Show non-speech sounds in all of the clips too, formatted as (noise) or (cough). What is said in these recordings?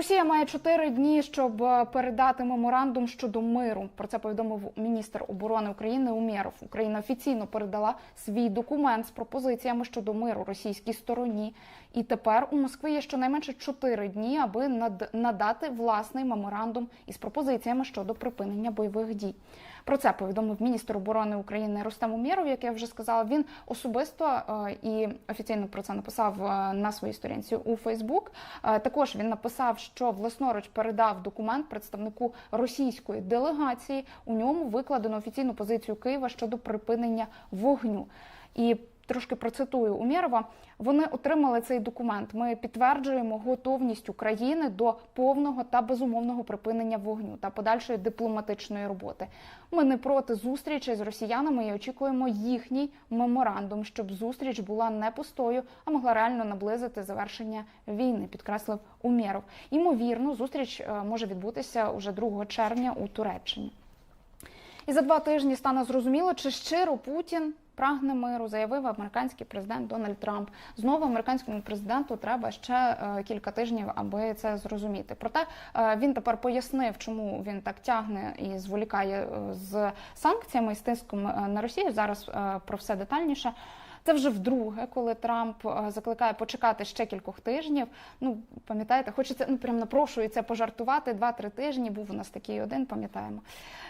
Росія має чотири дні, щоб е, передати меморандум щодо миру. Про це повідомив міністр оборони України Умєров. Україна офіційно передала свій документ з пропозиціями щодо миру російській стороні. І тепер у Москві є щонайменше чотири дні, аби надати власний меморандум із пропозиціями щодо припинення бойових дій. Про це повідомив міністр оборони України Рустам Умєров, як я вже сказала. Він особисто е, і офіційно про це написав е, на своїй сторінці у Фейсбук. Е, Також він написав, що власноруч передав документ представнику російської делегації. У ньому викладено офіційну позицію Києва щодо припинення вогню. І трошки процитую Умєрова. Вони отримали цей документ. Ми підтверджуємо готовність України до повного та безумовного припинення вогню та подальшої дипломатичної роботи. Ми не проти зустрічі з росіянами і очікуємо їхній меморандум, щоб зустріч була не пустою, а могла реально наблизити завершення війни. Підкреслив Умєров. Ймовірно, зустріч е, може відбутися уже 2 червня у Туреччині. І за два тижні стане зрозуміло, чи щиро Путін прагне миру, заявив американський президент Дональд Трамп. Знову американському президенту треба ще е, кілька тижнів, аби це зрозуміти. Проте е, він тепер пояснив, чому він так тягне і зволікає е, з санкціями і з тиском на Росію. Зараз про все детальніше. Це вже вдруге, коли Трамп е, закликає почекати ще кількох тижнів. Ну пам'ятаєте, хочеться ну прям напрошується пожартувати два-три тижні. Був у нас такий один, пам'ятаємо.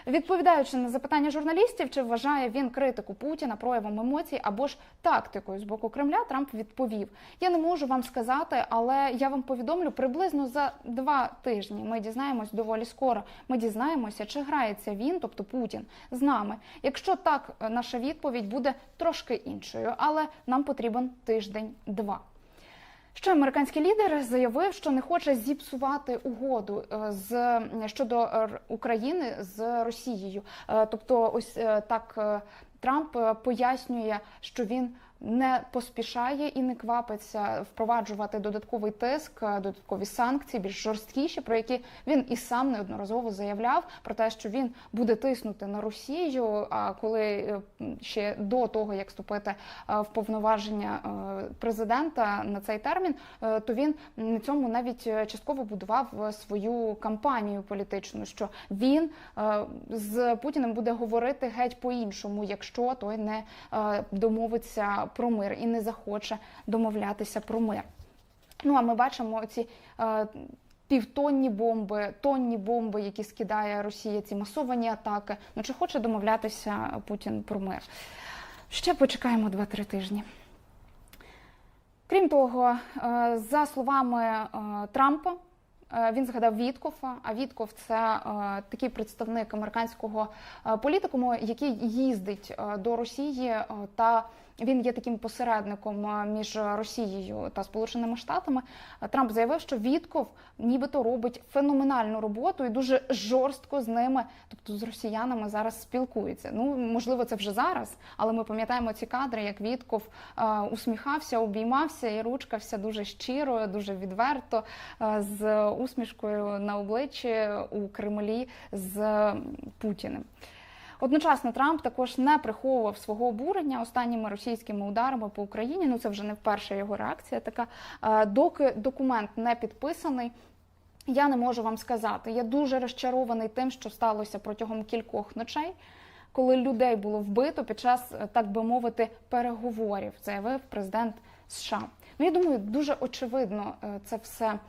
Відповідаючи на запитання журналістів, чи вважає він критику Путіна проявом емоцій або ж тактикою з боку Кремля, Трамп відповів: Я не можу вам сказати, але я вам повідомлю приблизно за два тижні. Ми дізнаємось доволі скоро. Ми дізнаємося, чи грається він, тобто Путін, з нами. Якщо так, е, наша відповідь буде трошки іншою, але нам потрібен тиждень-два. Ще американський лідер заявив, що не хоче зіпсувати угоду е, з щодо України з Росією. Е, Тобто, ось е, так е, Трамп е, пояснює, що він не поспішає і не квапиться впроваджувати додатковий тиск, е, додаткові санкції, більш жорсткіші, про які він і сам неодноразово заявляв про те, що він буде тиснути на Росію. А коли е, ще до того як вступити е, в повноваження президента на цей термін, то він на цьому навіть частково будував свою кампанію політичну, що він з Путіним буде говорити геть по-іншому, якщо той не домовиться про мир і не захоче домовлятися про мир. Ну а ми бачимо ці е, півтонні бомби, тонні бомби, які скидає Росія, ці масовані атаки. Ну чи хоче домовлятися Путін про мир? Ще почекаємо 2-3 тижні. Крім того, е, за словами е, Трампа, е, він згадав Віткофа. А Вітков це такий представник американського політикуму, який їздить до Росії та. Він є таким посередником е, між Росією та Сполученими Штатами. Трамп заявив, що Вітков нібито робить феноменальну роботу і дуже жорстко з ними, тобто з росіянами, зараз спілкується. Ну можливо, це вже зараз, але ми пам'ятаємо ці кадри, як Вітков е, усміхався, обіймався і ручкався дуже щиро, дуже відверто, е, з усмішкою на обличчі у Кремлі з Путіним. Одночасно Трамп також не приховував свого обурення останніми російськими ударами по Україні. Ну це вже не вперше його реакція. Така Е, доки документ не підписаний. Я не можу вам сказати. Я дуже розчарований тим, що сталося протягом кількох ночей, коли людей було вбито під час, е, так би мовити, переговорів, заявив президент США. Ну я думаю, дуже очевидно е, це все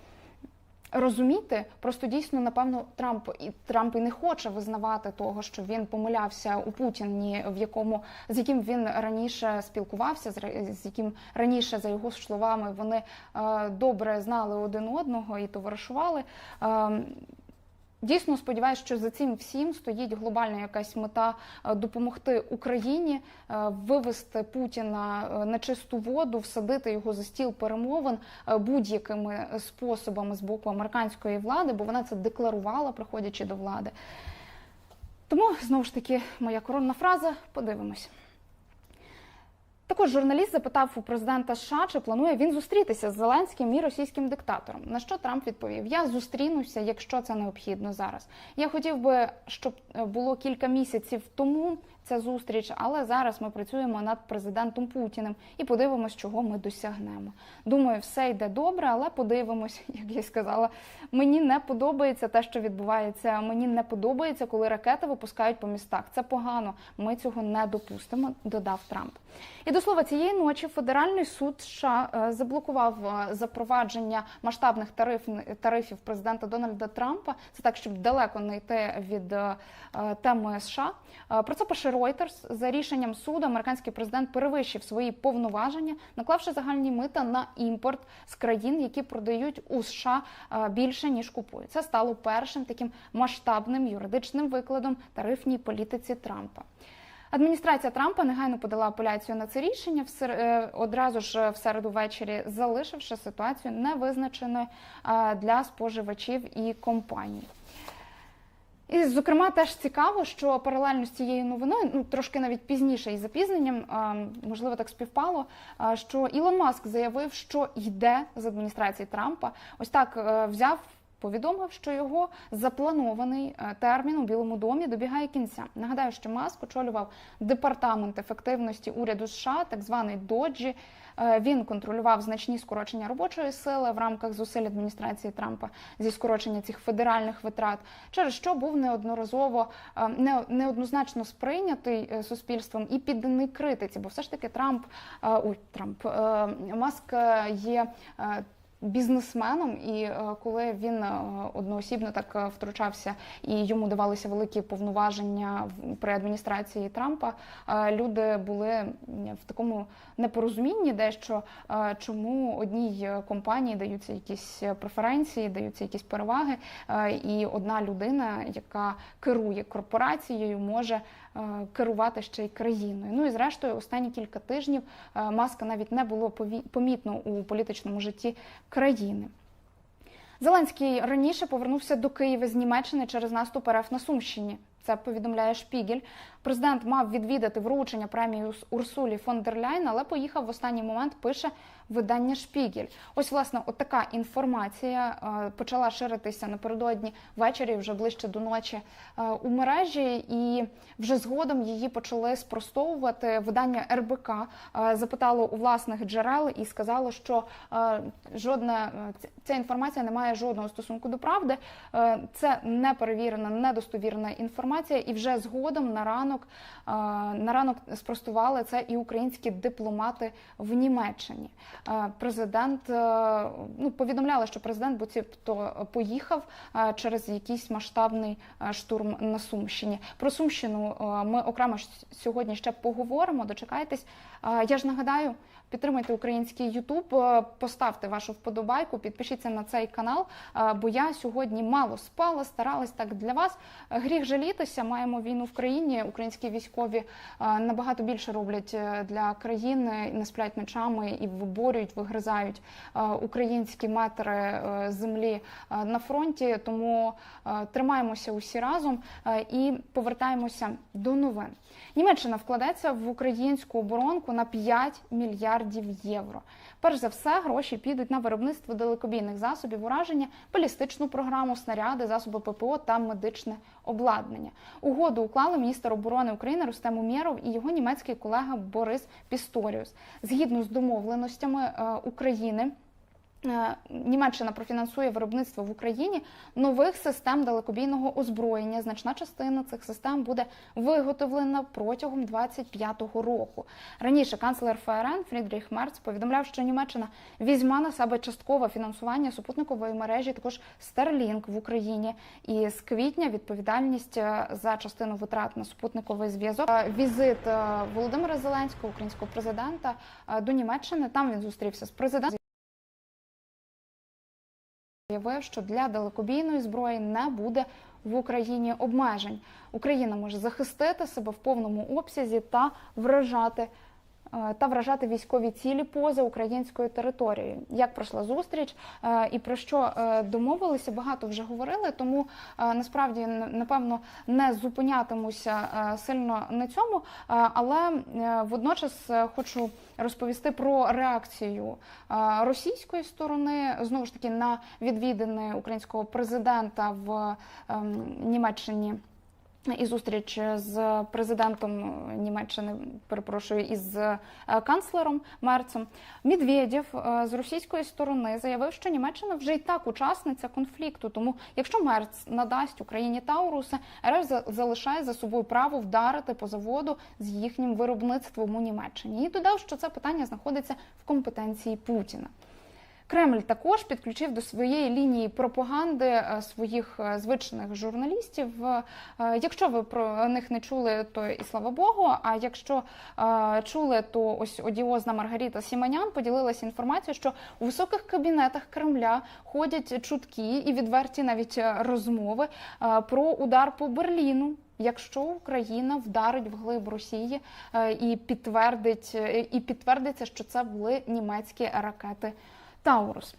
розуміти. Просто дійсно, напевно, Трамп і Трамп і не хоче визнавати того, що він помилявся у Путіні, в якому з яким він раніше спілкувався, з яким раніше, за його словами, вони е, добре знали один одного і товаришували. Дійсно сподіваюся, що за цим всім стоїть глобальна якась мета е, допомогти Україні е, вивести Путіна е, на чисту воду, всадити його за стіл перемовин будь-якими способами з боку американської влади, бо вона це декларувала, приходячи до влади. Тому знову ж таки моя коронна фраза. Подивимось. Також журналіст запитав у президента США, чи планує він зустрітися з Зеленським і російським диктатором. На що Трамп відповів: Я зустрінуся, якщо це необхідно зараз. Я хотів би, щоб е, було кілька місяців тому ця зустріч, але зараз ми працюємо над президентом Путіним і подивимось, чого ми досягнемо. Думаю, все йде добре, але подивимось, (laughs) як я сказала. Мені не подобається те, що відбувається. Мені не подобається, коли ракети випускають по містах. Це погано. Ми цього не допустимо, додав Трамп. І до слова, цієї ночі федеральний суд США е, заблокував е, запровадження масштабних тариф, тарифів президента Дональда Трампа. Це так, щоб далеко не йти від е, теми США. Про це пише Reuters. За рішенням суду американський президент перевищив свої повноваження, наклавши загальні мита на імпорт з країн, які продають у США е, більше ніж купують. Це стало першим таким масштабним юридичним викладом тарифній політиці Трампа. Адміністрація Трампа негайно подала апеляцію на це рішення е, одразу ж в середу ввечері, залишивши ситуацію невизначеною е, для споживачів і компаній. І, зокрема, теж цікаво, що паралельно з цією новиною, ну трошки навіть пізніше із запізненням, можливо, так співпало, що Ілон Маск заявив, що йде з адміністрації Трампа. Ось так е, взяв. Повідомив, що його запланований е, термін у Білому домі добігає кінця. Нагадаю, що Маск очолював департамент ефективності уряду США, так званий Доджі. Е, Він контролював значні скорочення робочої сили в рамках зусиль адміністрації Трампа зі скорочення цих федеральних витрат, через що був неодноразово е, не- неоднозначно сприйнятий суспільством і підданий критиці, бо все ж таки Трамп ой, Трамп Маск є. Бізнесменом, і е, коли він е, одноосібно так е, втручався і йому давалися великі повноваження при адміністрації Трампа, люди були в такому непорозумінні, дещо чому одній компанії даються якісь преференції, даються якісь переваги, і одна людина, яка керує корпорацією, може керувати ще й країною. Ну і зрештою, останні кілька тижнів е, маска навіть не було помітно у політичному житті країни. Зеленський раніше повернувся до Києва з Німеччини через наступ РФ на Сумщині. Це повідомляє Шпігель. Президент мав відвідати вручення премії Урсулі фон дер Ляйн, але поїхав в останній момент. Пише видання Шпігель. Ось власне, отака інформація е, почала ширитися напередодні ввечері, вже ближче до ночі е, у мережі, і вже згодом її почали спростовувати. Видання РБК е, запитало у власних джерел і сказало, що жодна ця інформація не має жодного стосунку до правди. Це неперевірена, недостовірна інформація, і вже згодом на ранок е, на ранок спростували це і українські дипломати в Німеччині. Е, Президент е, ну повідомляли, що президент буцімто поїхав через якийсь масштабний штурм на Сумщині. Про Сумщину ми окремо сьогодні ще поговоримо. Дочекайтесь. Я ж нагадаю. Підтримайте український Ютуб, е, поставте вашу вподобайку, підпишіться на цей канал. е, Бо я сьогодні мало спала, старалась так для вас. Гріх жалітися. Маємо війну в країні. Українські військові е, набагато більше роблять для країни, не сплять ночами і виборюють, вигризають українські метри землі на фронті. Тому тримаємося усі разом і повертаємося до новин. Німеччина вкладеться в українську оборонку на 5 мільярдів євро. Перш за все, гроші підуть на виробництво далекобійних засобів ураження, балістичну програму, снаряди, засоби ППО та медичне обладнання. Угоду уклали міністр оборони України Рустем Умєров і його німецький колега Борис Пісторіус. Згідно з домовленостями е, України. Е, Німеччина профінансує виробництво в Україні нових систем далекобійного озброєння. Значна частина цих систем буде виготовлена протягом 25-го року. Раніше канцлер ФРН Фрідріх Мерц повідомляв, що Німеччина візьме на себе часткове фінансування супутникової мережі, також Starlink в Україні. І з квітня відповідальність е, за частину витрат на супутниковий зв'язок. Е, Візит Володимира Зеленського, українського президента, до Німеччини. Там він зустрівся з президентом. Заявив, що для далекобійної зброї не буде в Україні обмежень. Україна може захистити себе в повному обсязі та вражати та вражати військові цілі поза українською територією. Як пройшла зустріч е, і про що е, домовилися, багато вже говорили. Тому е, насправді напевно не зупинятимуся е, сильно на цьому. Е, Але е, водночас е, хочу розповісти про реакцію е, російської сторони знову ж таки на відвідини українського президента в ем, Німеччині. І зустріч з президентом Німеччини, перепрошую, із е, канцлером Мерцем. Медведєв е, з російської сторони заявив, що Німеччина вже й так учасниця конфлікту. Тому, якщо Мерц надасть Україні Тауруси, РФ за- залишає за собою право вдарити по заводу з їхнім виробництвом у Німеччині. І додав, що це питання знаходиться в компетенції Путіна. Кремль також підключив до своєї лінії пропаганди е, своїх е, звичних журналістів. Е, Якщо ви про них не чули, то і слава Богу. А якщо чули, то ось одіозна Маргарита Сіманян поділилася інформацією, що у високих кабінетах Кремля ходять чутки і відверті навіть розмови про удар по Берліну. Якщо Україна вдарить в глиб Росії і підтвердить і підтвердиться, що це були німецькі ракети taurus.